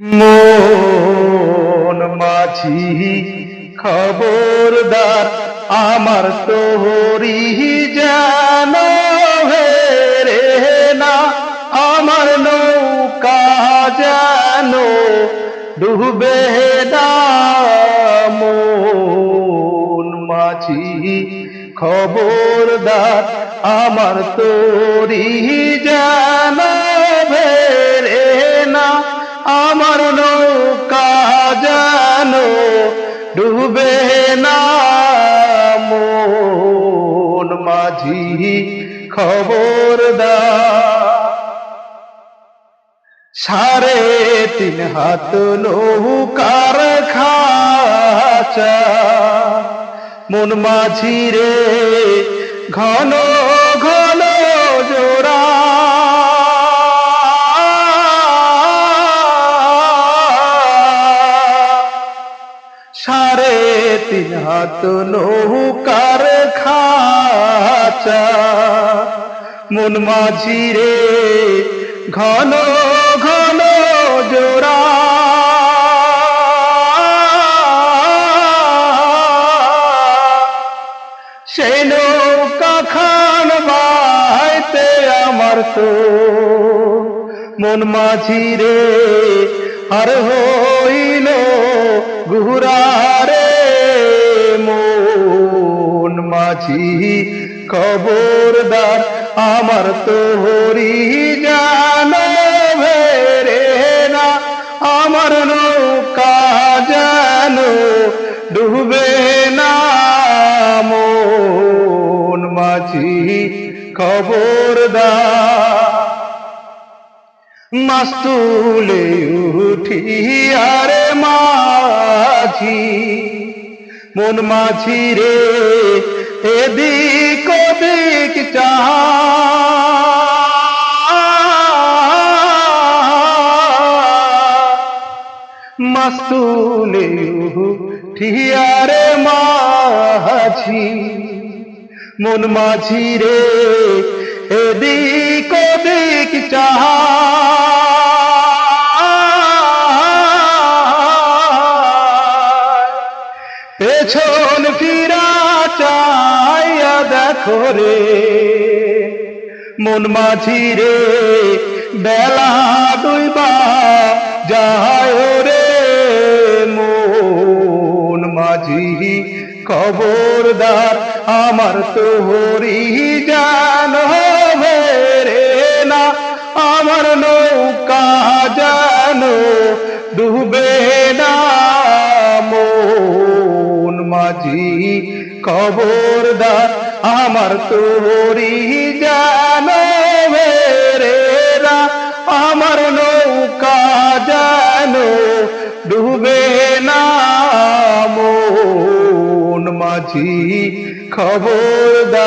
মন মাঝি খবরদার, আমার তোহরি যেন রে না, আমার নৌকা যেন ডুবে না। মন মাঝি খবরদার, আমার তোরি যেন ডুবে না মন মাঝি খবরদার। সাড়ে তিন হাত নৌকার খাচা, মন মাঝি রে ঘন ঘন জোড়া তিন হাত নৌকার খাচা। মন মাঝি রে, ঘন ঘন জোড়া। সেই নৌকা খান বাইতে আমার তো মন মাঝি রে আর হইল গুহরারে। মাঝি খবরদার আমার তোহরি জান ভেরে না। আমার নৌকা যেন ডুবে না। মন মাঝি খবরদার। মাস্তুলে উঠি আরে মাঝি। মন মাঝি রে এদিক ওদিক মাস্তুলে উঠি আরে মাঝি মন মাঝি রে এদিক ওদিক চাহা পেছন ফিরা চাইয়া দেখো রে। মন মাঝি রে, বেলা দুইবা যায় রে। মন মাঝি খবরদার, আমার তোহরি জান রে না। আমার নৌকা যেন খবরদার আমার তোরি যেন মেরে না আমার নৌকা জান ডুবে না মন মাঝি খবরদার।